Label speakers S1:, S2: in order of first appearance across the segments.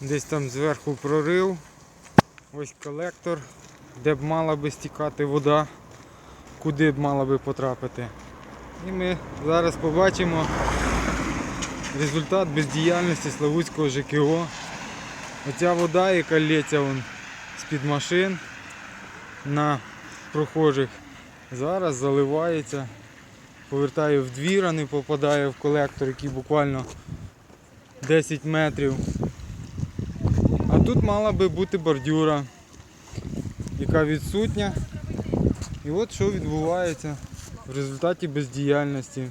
S1: Десь там зверху прорив. Ось колектор, де б мала би стікати вода, куди б мала би потрапити. І ми зараз побачимо результат бездіяльності Славутського ЖКО. Оця вода, яка лється з-під машин на прохожих, зараз заливається, повертає в двір, а не попадає в колектор, який буквально 10 метрів. Тут мала би бути бордюра, яка відсутня. І от що відбувається в результаті бездіяльності.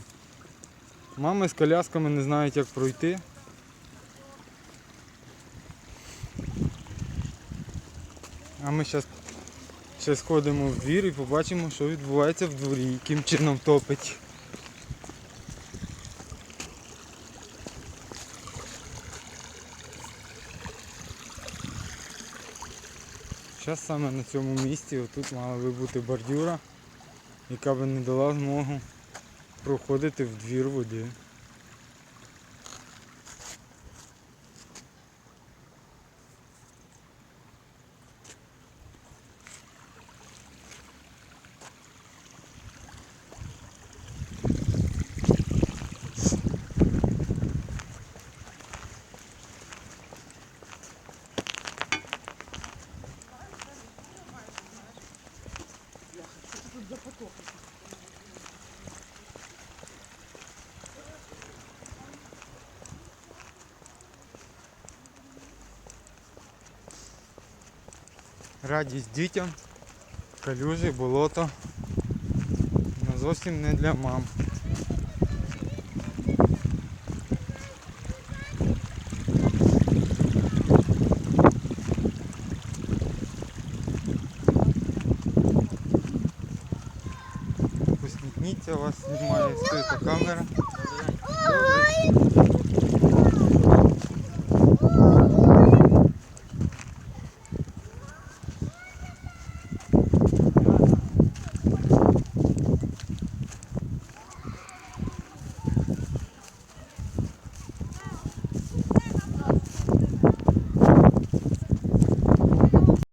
S1: Мами з колясками не знають, як пройти. А ми зараз ще сходимо в двір і побачимо, що відбувається в дворі, яким чином топить. Зараз саме на цьому місці отут мала би бути бордюра, яка би не дала змогу проходити в двір води. Радість дітям, калюжі, болото. Ну, зовсім не для мам. Посмітніться, вас знімає скрита камера.